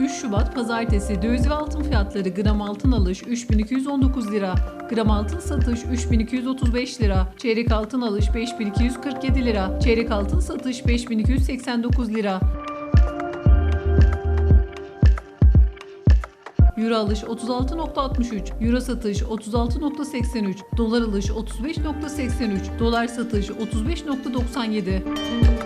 3 Şubat Pazartesi döviz ve altın fiyatları gram altın alış 3219 lira, gram altın satış 3235 lira, çeyrek altın alış 5247 lira, çeyrek altın satış 5289 lira. Euro alış 36.63, Euro satış 36.83, Dolar alış 35.83, Dolar satış 35.97.